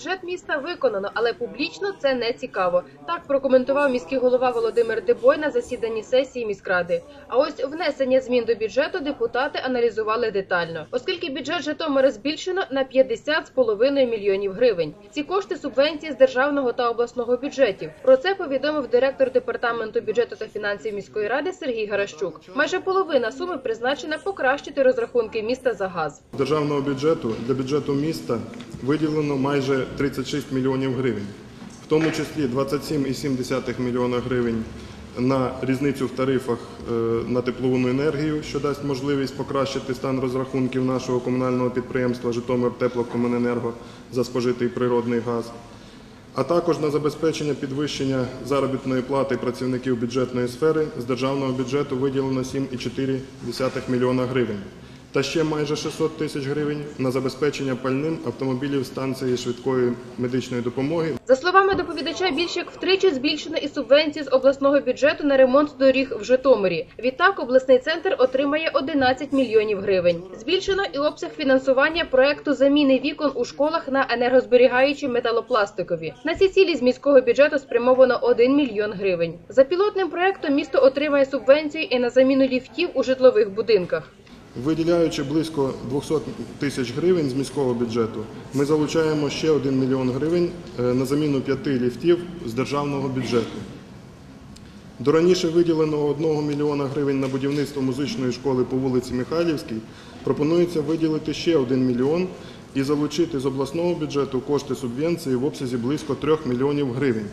Бюджет міста виконано, але публічно це не цікаво. Так прокоментував міський голова Володимир Дебой на засіданні сесії міськради. А ось внесення змін до бюджету депутати аналізували детально, оскільки бюджет Житомира збільшено на 50,5 мільйонів гривень. Ці кошти субвенції з державного та обласного бюджетів. Про це повідомив директор департаменту бюджету та фінансів міської ради Сергій Гаращук. Майже половина суми призначена покращити розрахунки міста за газ. Державного бюджету для бюджету міста виділено майже 36 мільйонів гривень, в тому числі 27,7 мільйона гривень на різницю в тарифах е, на теплову енергію, що дасть можливість покращити стан розрахунків нашого комунального підприємства Житомир Теплокомуненерго за спожитий природний газ. А також на забезпечення підвищення заробітної плати працівників бюджетної сфери з державного бюджету виділено 7,4 мільйона гривень. Та ще майже 600 тисяч гривень на забезпечення пальним автомобілів станції швидкої медичної допомоги За словами доповідача, більш як втричі збільшено і субвенції з обласного бюджету на ремонт доріг в Житомирі. Відтак обласний центр отримає 11 мільйонів гривень. Збільшено і обсяг фінансування проекту заміни вікон у школах на енергозберігаючі металопластикові. На ці цілі з міського бюджету спрямовано 1 мільйон гривень. За пілотним проектом місто отримає субвенцію і на заміну ліфтів у житлових будинках. Виділяючи близько 200 тисяч гривень з міського бюджету, ми залучаємо ще 1 мільйон гривень е, на заміну п'яти ліфтів з державного бюджету. До раніше виділеного 1 мільйона гривень на будівництво музичної школи по вулиці Михайлівській пропонується виділити ще 1 мільйон і залучити з обласного бюджету кошти субвенції в обсязі близько 3 мільйонів гривень.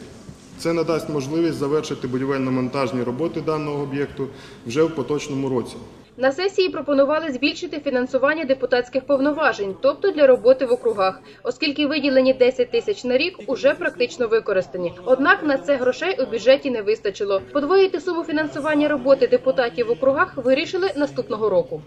Це надасть можливість завершити будівельно-монтажні роботи даного об'єкту вже в поточному році. На сесії пропонували збільшити фінансування депутатських повноважень, тобто для роботи в округах, оскільки виділені 10 тисяч на рік уже практично використані. Однак на це грошей у бюджеті не вистачило. Подвоїти суму фінансування роботи депутатів в округах вирішили наступного року.